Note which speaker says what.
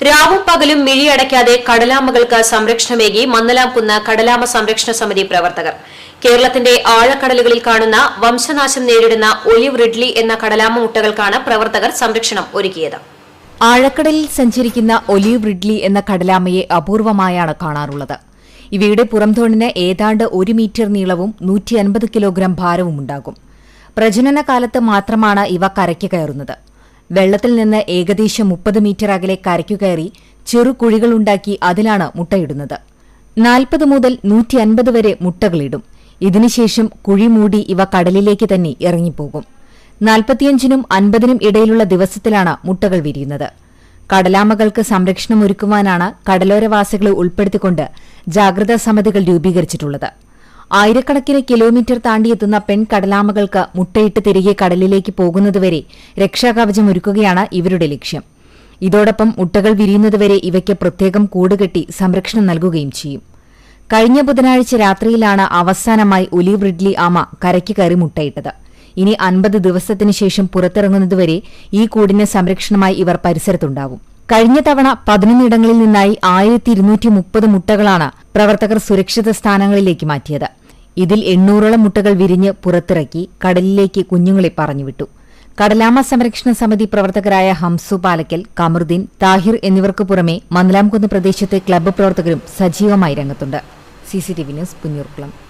Speaker 1: രാവും പകലും മിഴിയടയ്ക്കാതെ കടലാമകൾക്ക് സംരക്ഷണമേകി മന്നലാംകുന്ന് കടലാമ സംരക്ഷണ സമിതി പ്രവർത്തകർ. കേരളത്തിന്റെ ആഴക്കടലുകളിൽ കാണുന്ന വംശനാശം നേരിടുന്ന ഒലിവ് റിഡ്ലി എന്ന കടലാമ മുട്ടകൾക്കാണ് പ്രവർത്തകർ സംരക്ഷണം ഒരുക്കിയത്.
Speaker 2: ആഴക്കടലിൽ സഞ്ചരിക്കുന്ന ഒലിവ് റിഡ്ലി എന്ന കടലാമയെ അപൂർവമായാണ് കാണാറുള്ളത്. ഇവയുടെ പുറംതോണിന് ഏതാണ്ട് ഒരു മീറ്റർ നീളവും നൂറ്റി അൻപത് കിലോഗ്രാം ഭാരവും ഉണ്ടാകും പ്രജനന കാലത്ത് മാത്രമാണ് ഇവ കരയ്ക്ക് കയറുന്നത്. വെള്ളത്തിൽ നിന്ന് ഏകദേശം മുപ്പത് മീറ്റർ അകലെ കരയ്ക്കു കയറി ചെറു കുഴികളുണ്ടാക്കി അതിലാണ് മുട്ടയിടുന്നത്. നാൽപ്പത് മുതൽ നൂറ്റി അൻപത് വരെ മുട്ടകളിടും. ഇതിനുശേഷം കുഴി മൂടി ഇവ കടലിലേക്ക് തന്നെ ഇറങ്ങിപ്പോകും. നാൽപ്പത്തിയഞ്ചിനും അൻപതിനും ഇടയിലുള്ള ദിവസത്തിലാണ് മുട്ടകൾ വിരിയുന്നത്. കടലാമകൾക്ക് സംരക്ഷണം ഒരുക്കുവാനാണ് കടലോരവാസികളെ ഉൾപ്പെടുത്തിക്കൊണ്ട് ജാഗ്രതാ സമിതികൾ രൂപീകരിച്ചിട്ടുള്ളത്. ആയിരക്കണക്കിന് കിലോമീറ്റർ താണ്ടിയെത്തുന്ന പെൺ കടലാമകൾക്ക് മുട്ടയിട്ട് തിരികെ കടലിലേക്ക് പോകുന്നതുവരെ രക്ഷാകവചം ഒരുക്കുകയാണ് ഇവരുടെ ലക്ഷ്യം. ഇതോടൊപ്പം മുട്ടകൾ വിരിയുന്നതുവരെ ഇവയ്ക്ക് പ്രത്യേകം കൂടുകെട്ടി സംരക്ഷണം നൽകുകയും ചെയ്യും. കഴിഞ്ഞ ബുധനാഴ്ച രാത്രിയിലാണ് അവസാനമായി ഒലിവ് റിഡ്ലി ആമ കരയ്ക്ക് കയറി മുട്ടയിട്ടത്. ഇനി അൻപത് ദിവസത്തിനു ശേഷം പുറത്തിറങ്ങുന്നതുവരെ ഈ കൂടിന് സംരക്ഷണമായി ഇവർ പരിസരത്തുണ്ടാവും. കഴിഞ്ഞ തവണ പതിനൊന്നിടങ്ങളിൽ നിന്നായി ആയിരത്തി ഇരുന്നൂറ്റി മുപ്പത് മുട്ടകളാണ് പ്രവർത്തകർ സുരക്ഷിത സ്ഥാനങ്ങളിലേക്ക് മാറ്റിയത്. ഇതിൽ എണ്ണൂറോളം മുട്ടകൾ വിരിഞ്ഞ് പുറത്തിറക്കി കടലിലേക്ക് കുഞ്ഞുങ്ങളെ പറഞ്ഞുവിട്ടു. കടലാമ സംരക്ഷണ സമിതി പ്രവർത്തകരായ ഹംസു പാലക്കൽ കമറുദ്ദീൻ താഹിർ എന്നിവർക്ക് പുറമെ മന്ദലാംകുന്ന് പ്രദേശത്തെ ക്ലബ്ബ് പ്രവർത്തകരും സജീവമായി രംഗത്തുണ്ട്. CCTV news Punnoorkulam.